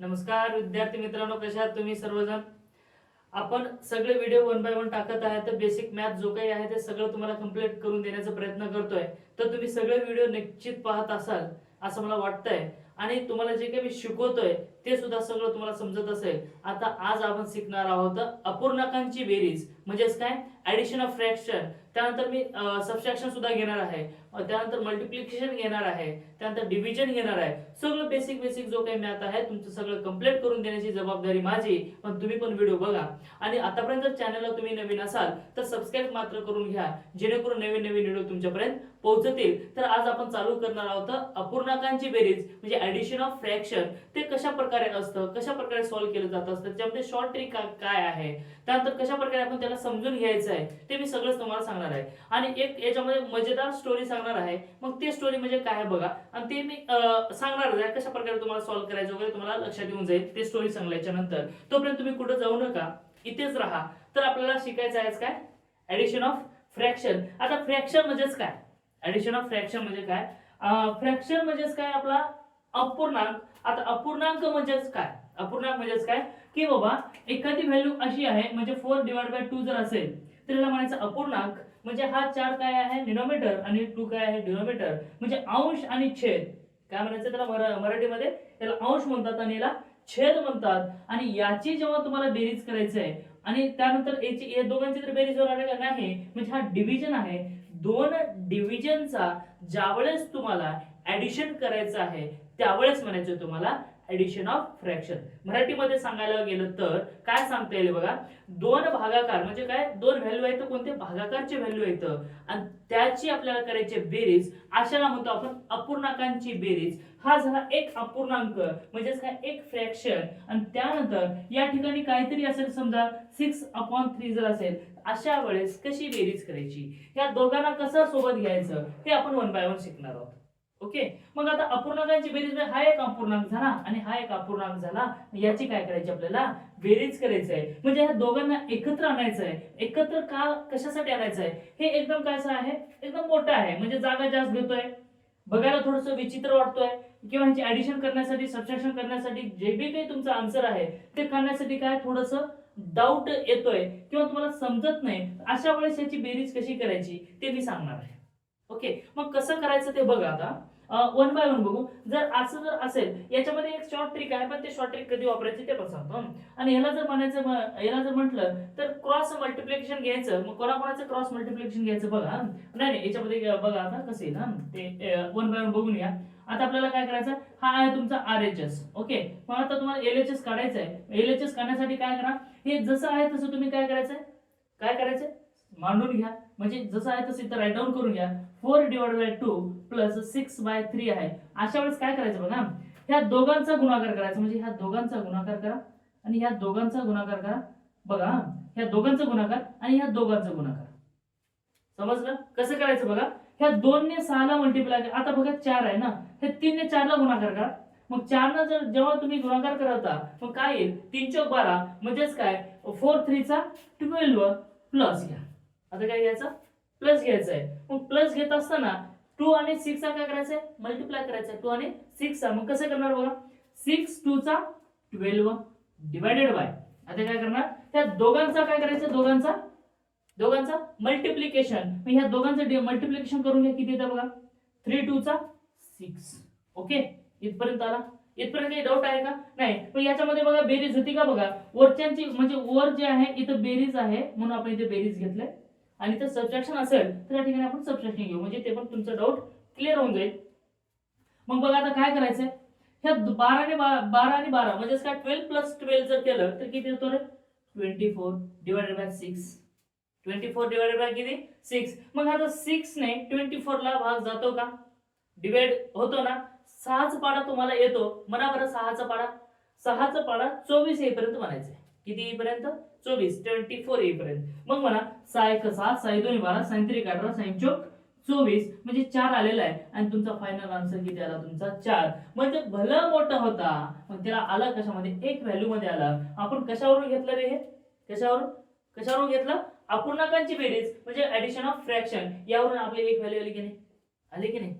नमस्कार विद्यार्थी मित्रांनो कशा आहात तुम्ही सर्वजण? आपण सगळे व्हिडिओ वन बाय वन टाकत आहे तर बेसिक मॅथ जो काही आहे ते सगळं तुम्हाला कंप्लीट करून देण्याचा प्रयत्न करतोय. तर तुम्ही सगळे व्हिडिओ निश्चित पाहत असाल असं मला वाटतंय. आणि तुम्हाला जे काही मी शिकवतोय ते सुद्धा सगळं तुम्हाला समजत असेल. आता आज आपण शिकणार आहोत अपूर्णांकांची बेरीज. म्हणजेच काय? ऍडिशन ऑफ फ्रॅक्शन त्यानंतर मी सबस्ट्रॅक्शन सुद्धा घेणार आहे. त्यानंतर मल्टिप्लिकेशन घेणार आहे. त्यानंतर डिव्हिजन घेणार आहे. सगळं बेसिक बेसिक जो काही मॅथ आहे तुमचं सगळं कंप्लीट करून देण्याची जबाबदारी माझी पण तुम्ही पण व्हिडिओ बघा. आणि आतापर्यंत चॅनलला तुम्ही नवीन असाल तर सबस्क्राईब मात्र करून घ्या. जेणेकरून नवीन नवीन व्हिडिओ तुमच्यापर्यंत पोहोचतील. तर आज आपण चालू करणार आहोत अपूर्णांकांची बेरीज म्हणजे ऍडिशन ऑफ फ्रॅक्शन ते कशा प्रकारे असतं कशा प्रकारे सॉल्व्ह केलं जात असतं त्यामध्ये शॉर्ट ट्रिक काय आहे? त्यानंतर कशा प्रकारे आपण त्याला समजून घ्यायचं आहे. ते मी सगळंच तुम्हाला सांगणार आहे. आणि एक याच्यामध्ये मजेदार स्टोरी सांगणार आहे. मग ते स्टोरी म्हणजे काय आहे बघा. आणि ते मी सांगणार आहे कशा प्रकारे तुम्हाला सॉल्व्ह करायचं वगैरे तुम्हाला लक्षात येऊन जाईल. ते स्टोरी सांगल्याच्या नंतर. तोपर्यंत तुम्ही कुठं जाऊ नका. इथेच राहा. तर आपल्याला शिकायचं आहे काय? ऍडिशन ऑफ फ्रॅक्शन आता फ्रॅक्शन म्हणजेच काय? ऍडिशन ऑफ फ्रॅक्शन म्हणजे काय? फ्रॅक्शन म्हणजेच काय आपला अपूर्णांक? आता अपूर्णांक म्हणजेच काय? अपूर्णांक म्हणजेच काय? की बाबा एखादी व्हॅल्यू अशी आहे म्हणजे फोर डिवाइड बाय टू जर असेल त्याला म्हणायचं अपूर्णांक म्हणजे हा चार काय आहे? डिनोमीटर आणि टू काय आहे? डिनोमीटर म्हणजे अंश आणि छेद. काय म्हणायचं त्याला मराठीमध्ये? त्याला अंश म्हणतात आणि याला छेद म्हणतात. आणि याची जेव्हा तुम्हाला बेरीज करायचं आहे आणि त्यानंतर याची या दोघांची तर बेरीज होणार आहे का? नाही. म्हणजे हा डिव्हिजन आहे. दोन डिव्हिजनचा ज्यावेळेस तुम्हाला ऍडिशन करायचं आहे त्यावेळेस म्हणायचं तुम्हाला ऍडिशन ऑफ फ्रॅक्शन मराठीमध्ये सांगायला गेलं तर काय सांगता येईल बघा? दोन भागाकार म्हणजे काय? दोन व्हॅल्यू आहेत कोणते? भागाकारचे व्हॅल्यू आहेत. आणि त्याची आपल्याला करायची बेरीज अशाला म्हणतो आपण अपूर्णांकांची बेरीज. हा झाला एक अपूर्णांक म्हणजेच काय? एक फ्रॅक्शन आणि त्यानंतर या ठिकाणी काहीतरी असेल समजा सिक्स अपॉन थ्री जर असेल अशा वेळेस कशी बेरीज करायची? या दोघांना कसं सोबत घ्यायचं? हे आपण वन बाय वन शिकणार आहोत. ओके? मग आता अपूर्णांकांची बेरीज म्हणजे हा एक अपूर्णांक झाला आणि हा एक अपूर्णांक झाला. याची काय करायची आपल्याला? बेरीज करायची आहे. म्हणजे ह्या दोघांना एकत्र आणायचं आहे. एकत्र का कशासाठी आणायचं आहे? हे एकदम कायचं आहे? एकदम मोठं आहे. म्हणजे जागा जास्त घेतोय. बघायला थोडस विचित्र वाटतोय. किंवा ह्याची ऍडिशन करण्यासाठी सबस्ट्रॅक्शन करण्यासाठी जे बी काही तुमचं आन्सर आहे ते करण्यासाठी काय थोडस डाऊट येतोय. किंवा तुम्हाला समजत नाही. अशा वेळेस याची बेरीज कशी करायची? ते मी सांगणार आहे. ओके? मग कसं करायचं ते बघा आता. वन बाय वन बघू. जर असं जर असेल याच्यामध्ये एक शॉर्ट ट्रिक आहे पण ते शॉर्ट ट्रिक कधी वापरायची ते पण सांगतो आणि ह्याला जर म्हणायचं म- याला जर म्हटलं तर क्रॉस मल्टिप्लिकेशन घ्यायचं. मग कोणाकोणाचं क्रॉस मल्टिप्लिकेशन घ्यायचं बघा नाही नाही याच्यामध्ये बघा आता कसं आहे ना ते वन बाय वन बघून घ्या आता आपल्याला काय करायचं? हा आहे तुमचा आर एच एस ओके मग आता तुम्हाला एल एच एस काढायचं आहे. एल एच एस काढण्यासाठी काय करा? हे जसं आहे तसं तुम्ही काय करायचंय काय करायचंय मांडून घ्या. म्हणजे जसं आहे तसं इथं राईट डाऊन करून घ्या. Four divide by two plus six by three आहे. अशा वेळेस काय करायचं बघा ह्या दोघांचा गुणाकार करायचा. म्हणजे ह्या दोघांचा गुणाकार करा आणि ह्या दोघांचा गुणाकार करा. बघा ह्या दोघांचा गुणाकार आणि ह्या दोघांचा गुणाकार. समजलं? कसं करायचं बघा? ह्या दोनने सहाला मल्टिप्लाय आता बघा चार आहे ना? हे तीनने चारला गुणाकार करा. मग चारनं जर जेव्हा तुम्ही गुणाकार करता मग काय येईल? तीन चौक बारा. म्हणजेच काय? फोर थ्रीचा ट्वेल्व प्लस घ्या. आता काय घ्यायचं? प्लस घ्यायचं आहे मग प्लस घेत असताना टू आणि सिक्सचा काय करायचंय? मल्टिप्लाय करायचंय. टू आणि सिक्सचा मग कसं करणार बघा? सिक्स टूचा ट्वेल्व डिवायडेड बाय आता काय करणार? त्या दोघांचा काय करायचं? दोघांचा? दोघांचा मल्टिप्लिकेशन मग ह्या दोघांचं मल्टिप्लिकेशन करून घ्या. किती येतं बघा? थ्री टूचा सिक्स ओके इथपर्यंत आला? इथपर्यंत काही डाऊट आहे का? नाही. पण याच्यामध्ये बघा बेरीज होती का बघा? वरच्यांची म्हणजे वर जे आहे इथं बेरीज आहे म्हणून आपण इथे बेरीज घेतलंय. आणि जर सबट्रॅक्शन असेल तर या ठिकाणी आपण सबट्रॅक्शन घेऊ. म्हणजे ते पण तुमचं डाऊट क्लिअर होऊन जाईल. मग बघा आता काय करायचंय? ह्या बाराने बारा बारा आणि बारा म्हणजेच काय ट्वेल्व प्लस ट्वेल्व जर केलं तर किती होतो रे? Twenty four divided by six twenty four divided by किती? सिक्स मग आता सिक्स ने ट्वेंटी फोरला भाग जातो का? डिवाइड होतो ना? सहाचा पाडा तुम्हाला येतो. म्हणा बरं सहाचा पाडा. सहाचा पाडा चोवीस येईपर्यंत म्हणायचं किती येईपर्यंत? चोवीस. ट्वेंटी फोर येईपर्यंत. मग म्हणा सहा एक सहा साई दोन्ही बारा साईन त्रिक अठरा साईन चोक चोवीस. म्हणजे चार आलेला आहे. आणि तुमचा फायनल आन्सर किती आला? तुमचा चार. म्हणजे भलं मोठा होता. मग त्याला आला कशामध्ये? एक व्हॅल्यू मध्ये आला. आपण कशावरून घेतलं रे हे? कशावरून? कशावरून घेतलं? अपूर्णांकांची बेरीज म्हणजे ऍडिशन ऑफ फ्रॅक्शन यावरून आपली एक व्हॅल्यू आली की नाही? आली की नाही?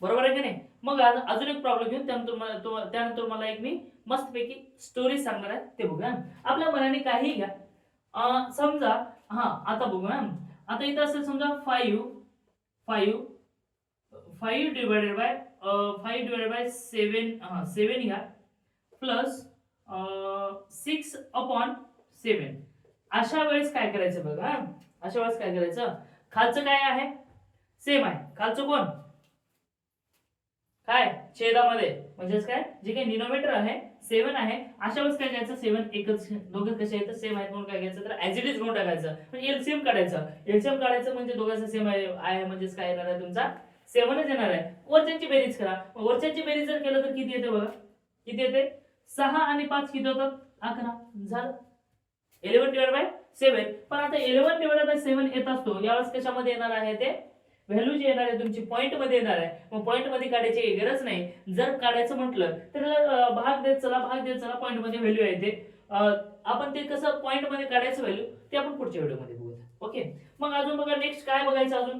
बरोबर आहे की नाही? मग आज- अजून एक प्रॉब्लेम घेऊन त्यानंतर मला तो- त्यानंतर मला एक मी मस्तपैकी स्टोरी सांगणार आहे. ते बघूया. आपल्या मनाने काही घ्या. समजा हा आता बघूया. आता इथं असेल समजा five five five divided by five divided by seven हा सेवन घ्या. प्लस सिक्स अपॉन सेवन अशा वेळेस काय करायचं बघा? अशा वेळेस काय करायचं? खालचं काय आहे? सेम आहे. खालचं कोण? काय? छेदामध्ये. म्हणजेच काय? जे काही निनोमीटर आहे सेवन आहे अशा वेळेस काय घ्यायचं? सेवन एकच दोघं कसे आहेत? सेम आहेत म्हणून काय घ्यायचं? तर ऍज इट इज म्हणून टाकायचं. पण एलसीएम काढायचं. एलसीएम काढायचं म्हणजे दोघांचं सेम आहे आहे म्हणजेच काय येणार आहे तुमचा? सेवनच येणार आहे. वरच्यांची बेरीज करा. वरच्यांची बेरीज जर केलं तर किती येते बघा? किती येते? सहा आणि पाच किती होतात? अकरा. झालं. इलेव्हन डिवाइड बाय सेवन पण आता इलेव्हन डिवाइड बाय सेवन येत असतो. यावेळेस कशामध्ये येणार आहे ते? व्हॅल्यू जी येणार आहे तुमची पॉईंटमध्ये येणार आहे. मग पॉईंटमध्ये काढायची गरज नाही. जर काढायचं म्हटलं तर भाग देत चला भाग देत चला पॉईंटमध्ये व्हॅल्यू आहे ते. आपण ते कसं पॉईंटमध्ये काढायचं व्हॅल्यू ते आपण पुढच्या व्हिडिओमध्ये बघूया. ओके मग अजून बघा नेक्स्ट काय बघायचं अजून?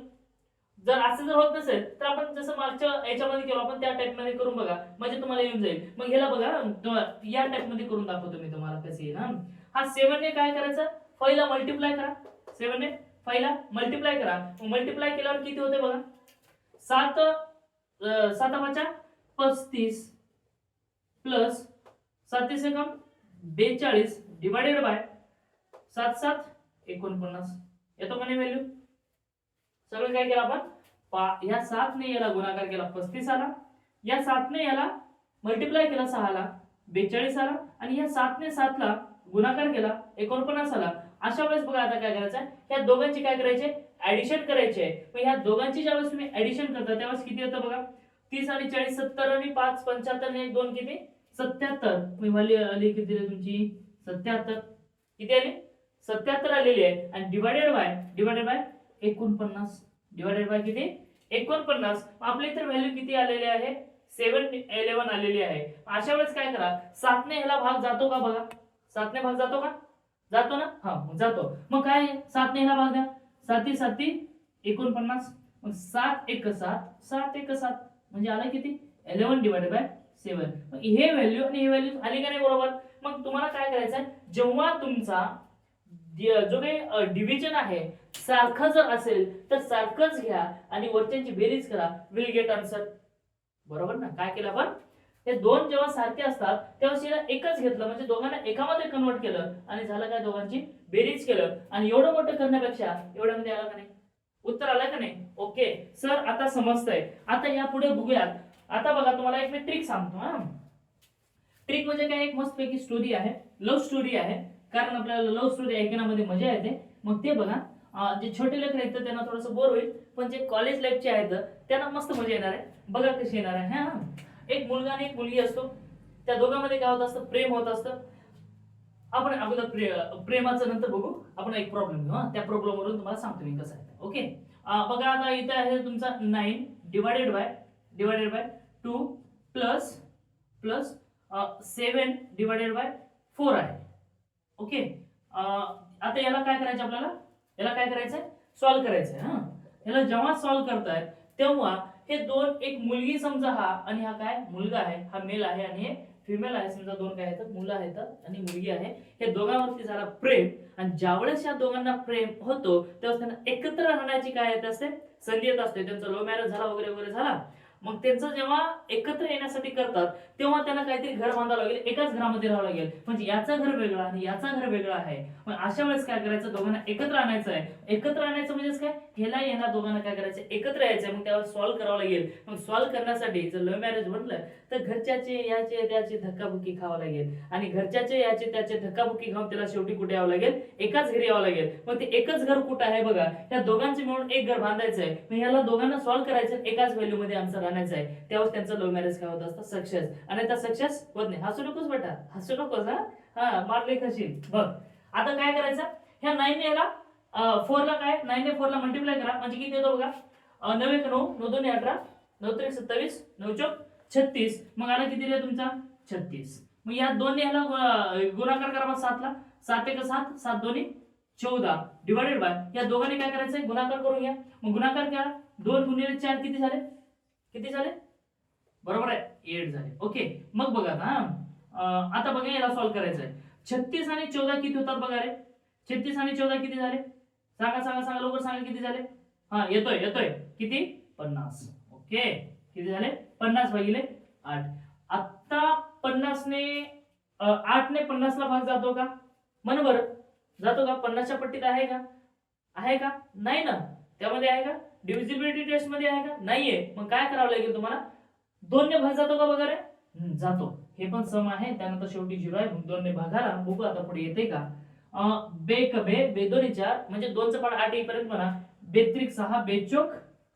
जर असं जर होत नसेल तर आपण जसं मागच्या याच्यामध्ये केलं आपण त्या टाइपमध्ये करून बघा. म्हणजे तुम्हाला येऊन जाईल. मग ह्याला बघा या टाइपमध्ये करून दाखवतो मी तुम्हाला कसं येईल हा सेवन ने काय करायचं? पहिला मल्टिप्लाय करा. सेवन ने. पहिला मल्टिप्लाय करा. मल्टिप्लाय केल्यावर किती होते बघा? सात सात पाचा पस्तीस प्लस साततीस एकम बेचाळीस डिवायडेड बाय सात सात एकोणपन्नास. येतो म्हणे व्हॅल्यू सगळं काय केलं आपण? पा ह्या सातने याला गुणाकार केला पस्तीस आला. या सातने याला मल्टिप्लाय केला सहाला बेचाळीस आला. आणि या सातने सातला गुणाकार केला एकोणपन्नास आला. अशा वेळेस बघा आता काय करायचं? ह्या दोघांची काय करायचे? ऍडिशन करायचे. आहे मग ह्या दोघांची ज्यावेळेस तुम्ही ऍडिशन करता त्यावेळेस किती येतं बघा? तीस आणि चाळीस सत्तर आणि पाच पंच्याहत्तर आणि एक दोन किती? सत्याहत्तर. मी वाली आली किती तुमची सत्याहत्तर. किती आली? सत्याहत्तर आलेली आहे आणि डिवायडेड बाय डिवायडेड बाय एकोणपन्नास. डिवायडेड बाय किती? एकोणपन्नास. आपली इतर व्हॅल्यू किती आलेली आहे? सेवन इलेव्हन आलेली आहे. अशा वेळेस काय करा? सातने ह्याला भाग जातो का बघा? सातने भाग जातो का? जातो ना? हा मग जातो. मग काय? सात नेला भाग द्या. साती साती एकोणपन्नास. मग सात एक सात. सात एक सात. म्हणजे आला किती? इलेव्हन डिवायडेड बाय सेवन मग हे व्हॅल्यू आणि हे व्हॅल्यू आली का नाही बरोबर? मग तुम्हाला काय करायचं आहे जेव्हा तुमचा जो काही डिव्हिजन आहे सारखं जर असेल तर सारखंच घ्या आणि वरच्यांची बेरीज करा. विल गेट आन्सर बरोबर ना? काय केलं आपण? हे दोन जेव्हा सारखे असतात तेव्हा याला एकच घेतलं. म्हणजे दोघांना एकामध्ये कन्वर्ट केलं आणि झालं काय दोघांची बेरीज केलं. आणि एवढं मोठं करण्यापेक्षा एवढ्यामध्ये म्हणजे आलं का नाही? उत्तर आलं का नाही? ओके सर आता समजतंय. आता यापुढे बघूयात. आता बघा तुम्हाला एक मी ट्रिक सांगतो हा. ट्रिक म्हणजे काय? एक मस्तपैकी स्टोरी आहे. लव्ह स्टोरी आहे. कारण आपल्याला लव्ह स्टोरी ऐकण्यामध्ये मजा येते. मग ते बघा. जे छोटे लेकर आहेत त्यांना थोडंसं बोर होईल. पण जे कॉलेज लाईफचे आहेत त्यांना मस्त मजा येणार आहे. बघा कशी येणार आहे हा. एक मुलगा आणि एक मुलगी असतो. त्या दोघांमध्ये काय होत असतं? प्रेम होत असतं. आपण अगोदर प्रे प्रेमाचं नंतर बघू. आपण एक प्रॉब्लेम घेऊ हा. त्या प्रॉब्लेम वरून तुम्हाला सांगतो मी कसं आहे ओके बघा आता इथे आहे तुमचा nine divided by divided by two plus plus seven divided by four आहे. ओके आता याला काय करायचं आपल्याला? याला काय करायचं आहे सॉल्व्ह आहे हं. याला जेव्हा सॉल्व्ह करतायत तेव्हा हे दोन एक मुलगी समजा हा आणि हा काय? मुलगा आहे. हा मेल आहे आणि हे फिमेल आहे. समजा दोन काय आहेत मुलं आहेत आणि मुलगी आहे. हे दोघांवरती झाला प्रेम. आणि ज्यावेळेस या दोघांना प्रेम होतो तेव्हा त्यांना एकत्र राहण्याची काय येत असते? संधी येत असते. त्यांचा लव्ह मॅरेज झाला वगैरे वगैरे झाला. मग त्यांचं जेव्हा एकत्र येण्यासाठी करतात तेव्हा त्यांना काहीतरी घर बांधावं लागेल एकाच घरामध्ये राहावं लागेल. म्हणजे याचा घर वेगळा आणि याचा घर वेगळा आहे. मग अशा वेळेस काय करायचं? दोघांना एकत्र आणायचं आहे. एकत्र आणायचं म्हणजेच काय? ह्याला यांना दोघांना काय करायचं? एकत्र यायचं मग त्यावर सॉल्व्ह करावं लागेल. मग सॉल्व्ह करण्यासाठी जर लव्ह मॅरेज म्हटलं तर घरच्याचे याचे त्याचे धक्काबुक्की खावं लागेल. आणि घरच्याचे याचे त्याचे धक्काबुक्की खाऊन त्याला शेवटी कुठे यावं लागेल? एकाच घरी यावं लागेल. मग ते एकच घर कुठं आहे बघा? त्या दोघांचे मिळून एक घर बांधायचं आहे. मग ह्याला दोघांना सॉल्व्ह करायचं एकाच व्हॅल्यू मध्ये बनायचं आहे तेव्हाच त्यांचं लव्ह मॅरेज काय होत असतं? सक्सेस आणि त्या सक्सेस होत नाही. हसू नकोस बेटा. हसू नकोस हा. हा मारले खशील बघ. आता काय करायचं? ह्या नाईन एला फोरला काय? नाईन ए फोरला मल्टिप्लाय करा. म्हणजे किती येतो बघा? नऊ एक नऊ नऊ दोन अठरा नऊ त्रिक सत्तावीस नऊ चौक छत्तीस. मग आला किती दिला तुमचा? छत्तीस. मग या दोन याला गुणाकार करा मग सातला. सात एक सात सात दोन्ही चौदा. डिवायडेड बाय या दोघांनी काय करायचंय? गुणाकार करून घ्या. मग गुणाकार करा. दोन गुन्हे चार किती झाले? किती झाले? बरोबर आहे एट झाले. ओके मग बघा आता हा. आता बघा याला सॉल्व्ह करायचं आहे छत्तीस आणि चौदा किती होतात बघा रे? छत्तीस आणि चौदा किती झाले? सांगा सांगा सांगा लवकर सांगा किती झाले? हा येतोय येतोय. किती? पन्नास. ओके किती झाले? पन्नास भागिले आठ. आत्ता पन्नासने आठने पन्नासला भाग जातो का? म्हण बरं जातो का? पन्नासच्या पट्टीत आहे का? आहे का? नाही ना? त्यामध्ये आहे का? डिव्हिजिबिलिटी टेस्टमध्ये आहे का? नाहीये. मग काय करावं लागेल तुम्हाला? दोनने भाग जातो का वगैरे? जातो. हे पण सम आहे. त्यानंतर शेवटी झिरो आहे. दोनने भागाला बघू आता पुढे येते का? बेक बे क चार म्हणजे दोनचं पाठ आठ येईपर्यंत म्हणा. बेत्रिक सहा बेचोक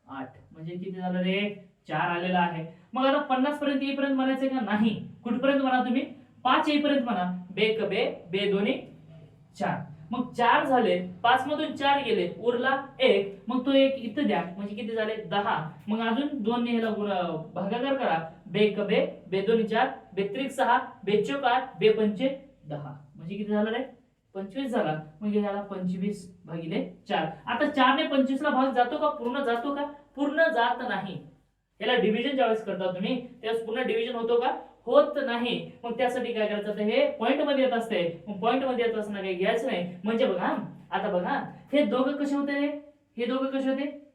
आठ. म्हणजे किती झालं रे? चार आलेला आहे. मग आता पन्नास पर्यंत येईपर्यंत म्हणायचं का? नाही. कुठपर्यंत म्हणा तुम्ही? पाच येईपर्यंत म्हणा. बे बे बे दोन्ही चार. मग चार झाले पाच मधून चार गेले उरला एक मग तो एक इथं द्या. म्हणजे किती झाले? दहा. मग अजून दोन ह्याला भागाकार करा. बे कबे बे दोन चार बेत्रिक सहा बेचोक आठ बे पंचे दहा. म्हणजे किती झालं रे? पंचवीस झाला. म्हणजे ह्याला पंचवीस भागिले चार. आता चार ने पंचवीस ला भाग जातो का? पूर्ण जातो का? पूर्ण जात नाही. याला डिव्हिजन ज्यावेळेस करता तुम्ही त्यावेळेस पूर्ण डिव्हिजन होतो का? होत नाही. मग त्यासाठी काय करायचं तर हे पॉईंटमध्ये येत असते. मग पॉईंटमध्ये येत असताना काही घ्यायचं नाही. म्हणजे बघा आता बघा हे दोघं कसे होते रे? हे दोघं कसे होते?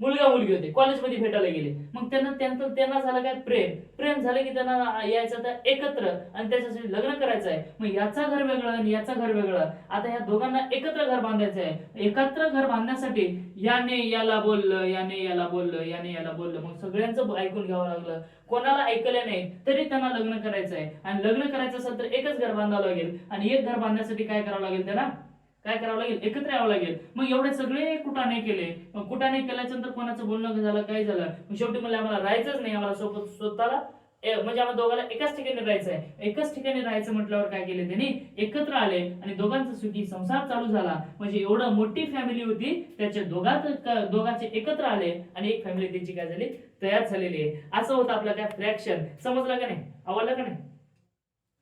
मुलगा मुलगी होते. कॉलेजमध्ये भेटायला गेले. मग त्यांना त्यांचं त्यांना झालं काय प्रेम. प्रेम झालं की त्यांना यायचं तर एकत्र आणि त्याच्यासाठी लग्न करायचं आहे. मग याचा घर वेगळं आणि याचा घर वेगळं. आता ह्या दोघांना एकत्र घर बांधायचं आहे. एकत्र घर बांधण्यासाठी याने याला बोललं याने याला बोललं याने याला बोललं. मग सगळ्यांचं ऐकून घ्यावं लागलं. कोणाला ऐकलं नाही तरी त्यांना लग्न करायचं आहे. आणि लग्न करायचं असेल तर एकच घर बांधावं लागेल. आणि एक घर बांधण्यासाठी काय करावं लागेल त्यांना? काय करावं लागेल? एकत्र यावं लागेल. मग एवढे सगळे कुटाने केले. मग कुटाने केल्याच्यानंतर कोणाचं बोलणं झालं काय झालं? मग शेवटी मला आम्हाला राहायचंच नाही आम्हाला सोबत स्वतःला म्हणजे आम्हाला दोघांना एकाच ठिकाणी राहायचं आहे एकाच ठिकाणी राहायचं म्हटल्यावर काय केले त्यांनी? एकत्र आले आणि दोघांचा सुखी संसार चालू झाला. म्हणजे एवढं मोठी फॅमिली होती त्याच्या दोघात दोघांचे एकत्र आले आणि एक फॅमिली त्यांची काय झाली? तयार झालेली आहे. असं होतं आपलं काय फ्रॅक्शन. समजलं का नाही? आवडलं का नाही?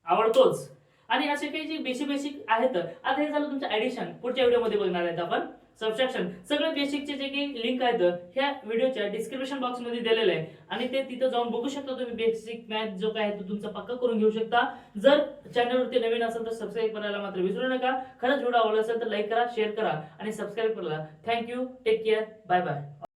आवडतोच. आणि असे काही जे बेसिक बेसिक आहेत आता हे झालं तुमचं ऍडिशन पुढच्या व्हिडिओमध्ये बघणार आहेत आपण. सबस्ट्रॅक्शन सगळे बेसिकचे जे काही लिंक आहेत ह्या व्हिडिओच्या डिस्क्रिप्शन बॉक्समध्ये दिलेलं आहे. आणि ते तिथं जाऊन बघू शकता तुम्ही बेसिक मॅथ जो काय आहे तो तुमचा पक्का करून घेऊ शकता. जर चॅनलवरती नवीन असेल तर सबस्क्राईब करायला मात्र विसरू नका. खरंच व्हिडिओ आवडला असेल तर लाईक करा शेअर करा आणि सबस्क्राईब करा thank you take care bye bye